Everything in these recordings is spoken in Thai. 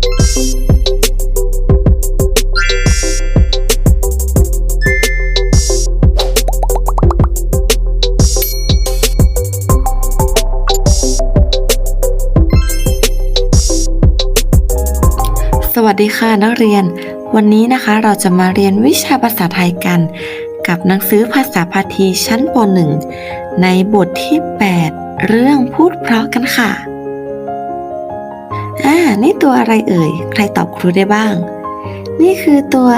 สวัสดีค่ะนักเรียน วันนี้นะคะเราจะมาเรียนวิชาภาษาไทยกัน กับหนังสือภาษาพาทีชั้นป .1 ในบทที่ 8 เรื่องพูดเพราะกันค่ะ อ่านี่ตัวอะไรเอ่ย ใครตอบครูได้บ้าง นี่คือตัว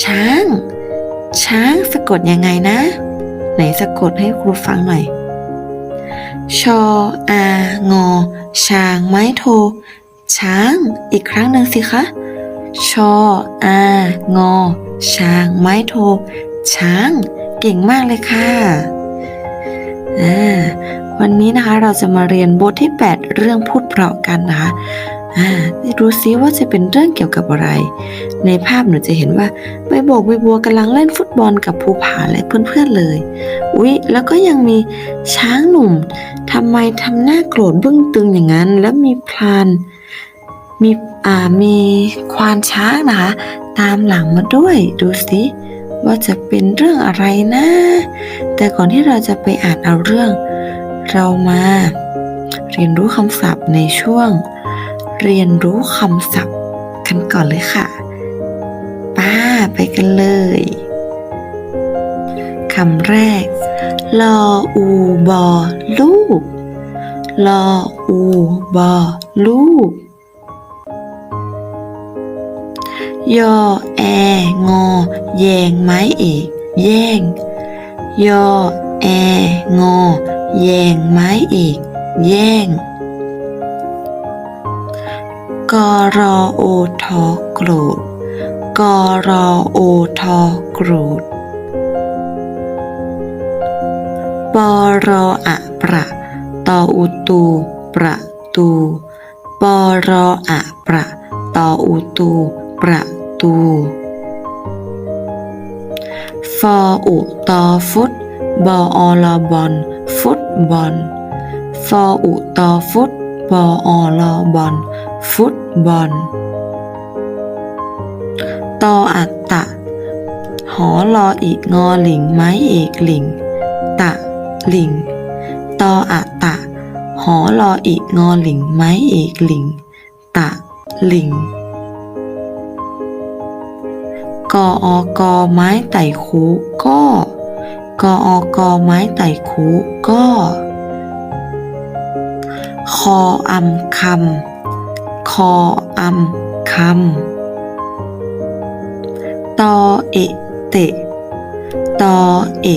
ช้าง ช้างสะกดยังไงนะ ไหนสะกดให้ครูฟังหน่อย ชออางอ ช้างไม้โท ช้าง อีกครั้งหนึ่งสิคะ ชออางอ ช้างไม้โท ช้าง เก่งมากเลยค่ะ อ่า วันนี้นะคะเราจะมาเรียนบทที่ 8 เรื่องพูดเพราะกันนะคะอ่าดูซิว่าจะเป็นเรื่องเกี่ยวกับอะไร ในภาพหนูจะเห็นว่าใบโบกใบบัวกำลังเล่นฟุตบอลกับภูผาและเพื่อนๆเลย อุ๊ย แล้วก็ยังมีช้างหนุ่มทำไมทำหน้าโกรธบึ้งตึงอย่างนั้น แล้วมีพลานมีอ่ามีควานช้างนะคะตามหลังมาด้วยดูสิว่าจะเป็นเรื่องอะไรนะ แต่ก่อนที่เราจะไปอ่านเอาเรื่อง เรามาเรียนรู้คำศัพท์ในช่วง เรียนรู้คำศัพท์กันก่อนเลยค่ะ ป้าไปกันเลยคำแรก ลออูบอลูก ลออูบอลูก ยอแองอ แยงไม้เอก แย่ง ยอแองอ แยงไม้เอกแย่ง กรอโอทอโกรธกรอโอทอโกรธปรออะประตออุตูประตูปรออะประตออุตูประตูฟออุตอฟุตบออลอบอล ฟุตบอลฟออุตอฟุตบออลอบอลฟุตบอลตออัตตะ หอลออีกงอหลิงไม้เอกหลิง ตะหลิง ตออัตตะ หอลออีกงอหลิงไม้เอกหลิง ตะหลิงกออกอไม้ไต่คูก็ กออกอไม้ไต่คูก็คออำคำคออำคำตอเอเตตอเอ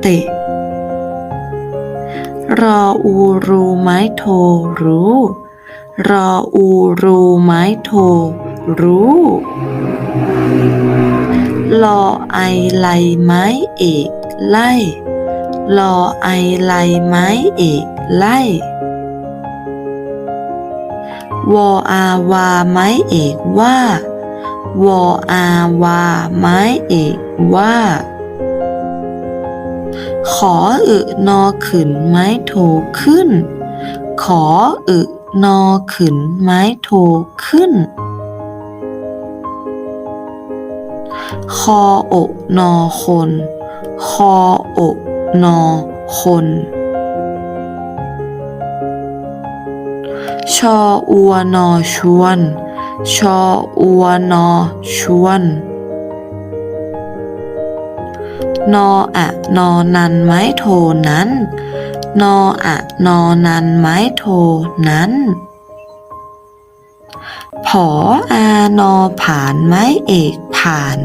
เตรออูรูไม้โทรู้ รออูรูไม้โทรู้ลอไอไลไม้เอก ไล่ ลอไอไลไม้เอกไล่วออาวาไม้เอกว่าวออาวาไม้เอกว่า ขออึนอขืนไม้โทขึ้น ขออึนอขืนไม้โทขึ้น คออกนอคน คออกนอคน ชออัวนอชวน ชออัวนอชวน นออะนอนันไม้โทนั้น นออะนอนันไม้โทนั้นผออานอผ่านไม้เอกผ่าน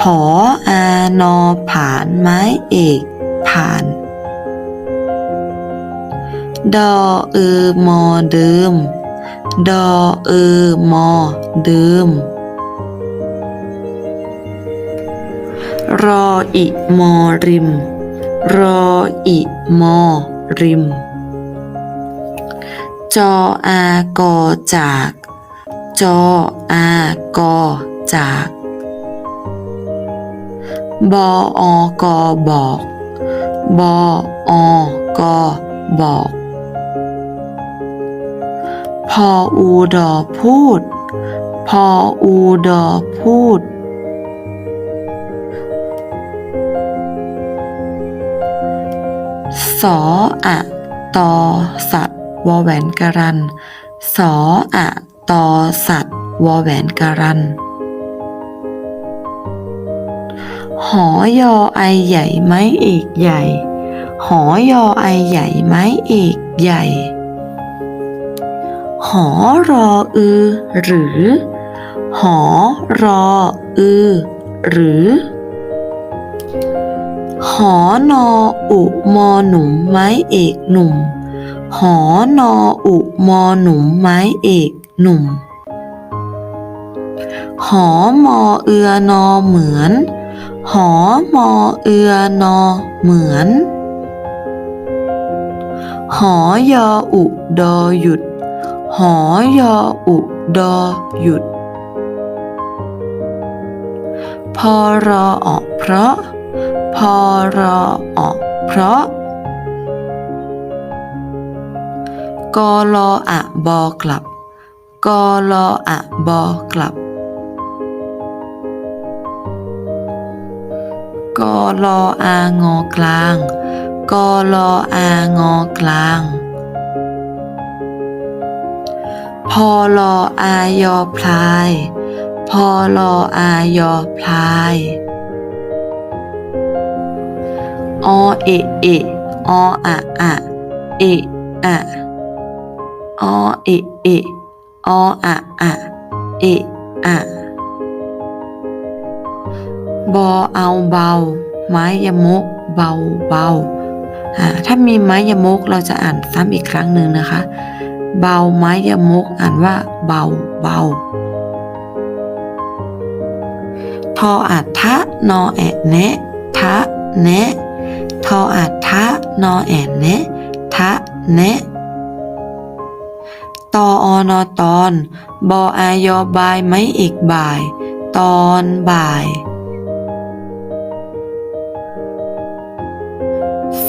ผออานอผ่านไม้เอกผ่าน ดอเออมอเดิม ดอเออมอเดิม รออิมอริม รออิมอริม จออากอจาก จออากอจาก บออกอบอก บออกอบอกพออูดอพูด พออูดอพูด สออะตอสัตว์วอแหวนกรัน สออะตอสัตว์วอแหวนกรัน หอยอไอใหญ่ไม้เอกใหญ่ หอยอไอใหญ่ไม้เอกใหญ่ หอรออือ หรือ หอรออือ หรือ หอนออุมอหนุ่มไม้เอกหนุ่ม หอนออุมอหนุ่มไม้เอกหนุ่ม หอมอเอือนอเหมือน หอมอเอือนอเหมือน หอยออุดอหยุด หอยออุดอหยุด พอรอออกเพราะ พอรอออกเพราะกอลออะบอกลับกอลออะบอกลับ กอลออางอกลางกอลออางอกลาง พอลออายอพลาย พอลออายอพลายอเอเอออะอะเออะอเอเอออะอะเออะ บอเอาเบา ไม้ยมก เบาเบาถ้ามีไม้ยมกเราจะอ่านซ้ำอีกครั้งหนึ่งนะคะ เบาไม้ยมกอ่านว่าเบาเบาทออัดทะนอแอะแนะทะแนะทออัดทะนอแอะแนะทะแนะตออนอตอน บออายอบาย ไม่อีกบ่าย ตอนบ่าย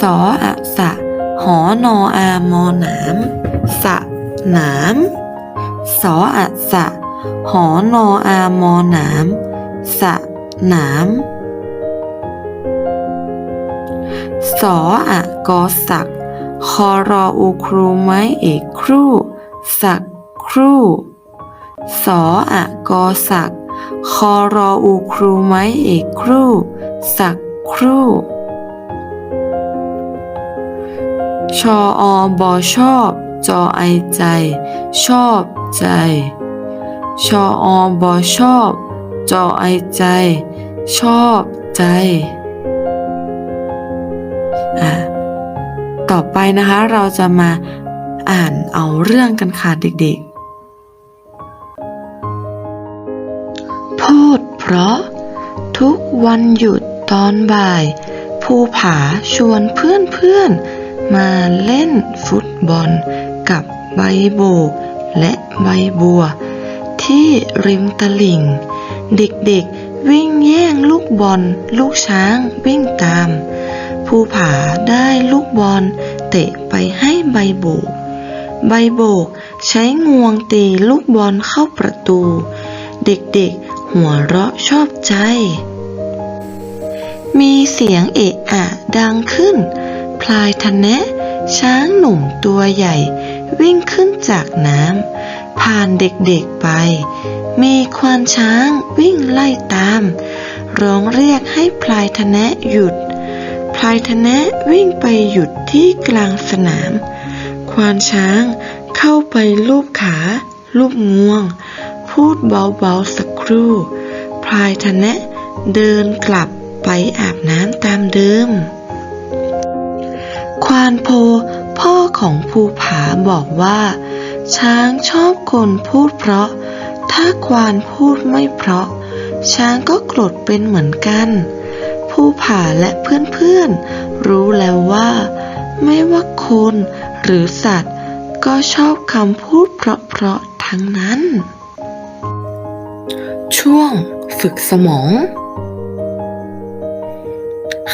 สออะสะ หอนออามอหนามสะหนามสออะสะ หอนออามอหนามสะหนามสออะกอสัก คอรออูครูไม้เอกครูสักครูสออะกอสัก คอรออูครูไม้เอกครูสักครู ชออบอชอบ จอไอใจ ชอบใจ ชออบอชอบ จอไอใจ ชอบใจอะต่อไปนะคะเราจะมาอ่านเอาเรื่องกันค่ะเด็กๆ พูดเพราะ ทุกวันหยุดตอนบ่าย ภูผาชวนเพื่อนๆ มาเล่นฟุตบอลกับใบโบกและใบบัว ที่ริมตลิ่ง เด็กๆวิ่งแย่งลูกบอล ลูกช้างวิ่งตาม ภูผาได้ลูกบอลเตะไปให้ใบโบก ใบโบกใช้งวงตีลูกบอลเข้าประตู เด็กๆหัวเราะชอบใจ มีเสียงเอะอะดังขึ้น พลายทะแนะ ช้างหนุ่มตัวใหญ่ วิ่งขึ้นจากน้ำผ่านเด็กๆไป มีควานช้างวิ่งไล่ตาม ร้องเรียกให้พลายทะแนะหยุด พลายทะแนะวิ่งไปหยุดที่กลางสนาม ควานช้างเข้าไปลูบขา ลูบงวง พูดเบาๆสักครู่ พลายทะแนะเดินกลับไปอาบน้ำตามเดิม ควานโพ พ่อของภูผาบอกว่า ช้างชอบคนพูดเพราะ ถ้าควานพูดไม่เพราะ ช้างก็โกรธเป็นเหมือนกัน ภูผาและเพื่อนๆ รู้แล้วว่า ไม่ว่าคนหรือสัตว์ ก็ชอบคำพูดเพราะๆทั้งนั้น ช่วงฝึกสมอง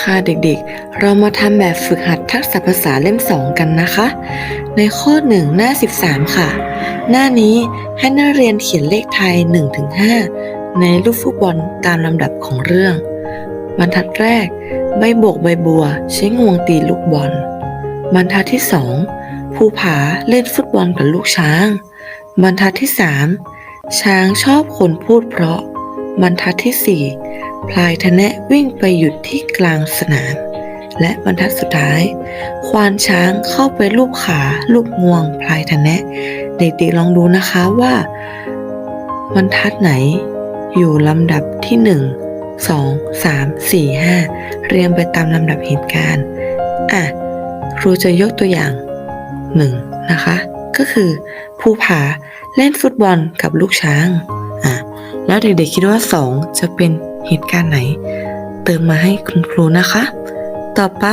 ค่ะเด็กๆ เรามาทำแบบฝึกหัดทักษะภาษาเล่ม 2 กันนะคะ ในข้อ 1 หน้า 13 ค่ะ หน้านี้ให้นักเรียนเขียนเลขไทย 1-5 ในรูปฟุตบอลตามลำดับของเรื่อง บรรทัดแรก ใบโบกใบบัว ใช้งวงตีลูกบอล บรรทัดที่ 2 ภูผาเล่นฟุตบอลกับลูกช้าง บรรทัดที่ 3 ช้างชอบคนพูดเพราะ บรรทัดที่ 4 พลายทะแนะวิ่งไปหยุดที่กลางสนาม และบรรทัดสุดท้าย ควานช้างเข้าไปลูบขาลูบงวงพลายทะแนะ เด็กๆลองดูนะคะว่า บรรทัดไหน อยู่ลำดับที่ 1 2 3 4 5 เรียงไปตามลำดับเหตุการณ์ อะ ครูจะยกตัวอย่าง 1 นะคะ ก็คือภูผาเล่นฟุตบอลกับลูกช้าง อะ แล้วเด็กๆคิดว่า 2 จะเป็น เหตุการณ์ไหน เติมมาให้คุณครูนะคะ ต่อไป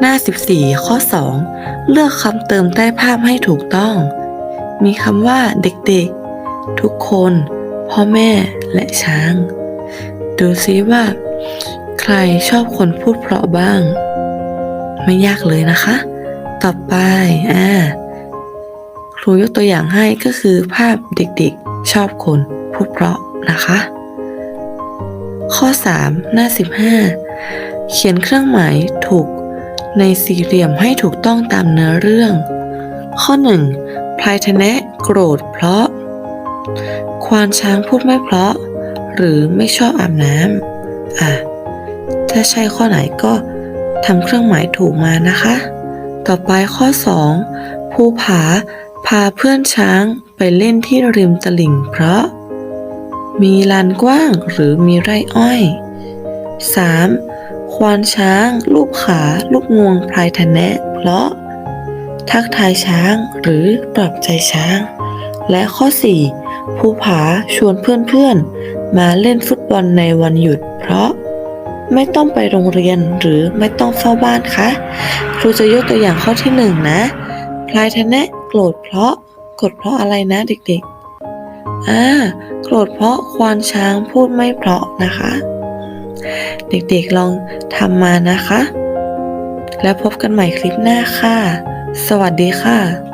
หน้า 14 ข้อ 2 เลือกคำเติมใต้ภาพให้ถูกต้อง มีคำว่าเด็กๆ ทุกคน พ่อแม่และช้าง ดูซิว่า ใครชอบคนพูดเพราะบ้าง ไม่ยากเลยนะคะ ต่อไปอ่าครูยกตัวอย่างให้ก็คือภาพเด็กๆ ชอบคนพูดเพราะนะคะ ข้อ 3 หน้า 15 เขียนเครื่องหมายถูกในสี่เหลี่ยมให้ถูกต้องตามเนื้อเรื่อง ข้อ 1 พลายทะแนะโกรธเพราะ ควานช้างพูดไม่เพราะ หรือไม่ชอบอาบน้ำอะ ถ้าใช่ข้อไหนก็ทำเครื่องหมายถูกมานะคะ ต่อไปข้อ 2 ภูผาพาเพื่อนช้างไปเล่นที่ริมตลิ่งเพราะ มีลานกว้างหรือมีไร่อ้อย 3. ควานช้าง ลูบขาลูกงวงพลายทะแนะเพราะ ทักทายช้างหรือปลอบใจช้าง และข้อ 4. ภูผาชวนเพื่อนๆ มาเล่นฟุตบอลในวันหยุด เพราะ ไม่ต้องไปโรงเรียนหรือไม่ต้องเฝ้าบ้านคะครูจะยกตัวอย่างข้อที่หนึ่งนะพลายทะแนะโกรธเพราะโกรธเพราะอะไรนะเด็กๆ อ่าโกรธเพราะควานช้างพูดไม่เพราะนะคะ เด็กๆลองทำมานะคะ แล้วพบกันใหม่คลิปหน้าค่ะ สวัสดีค่ะ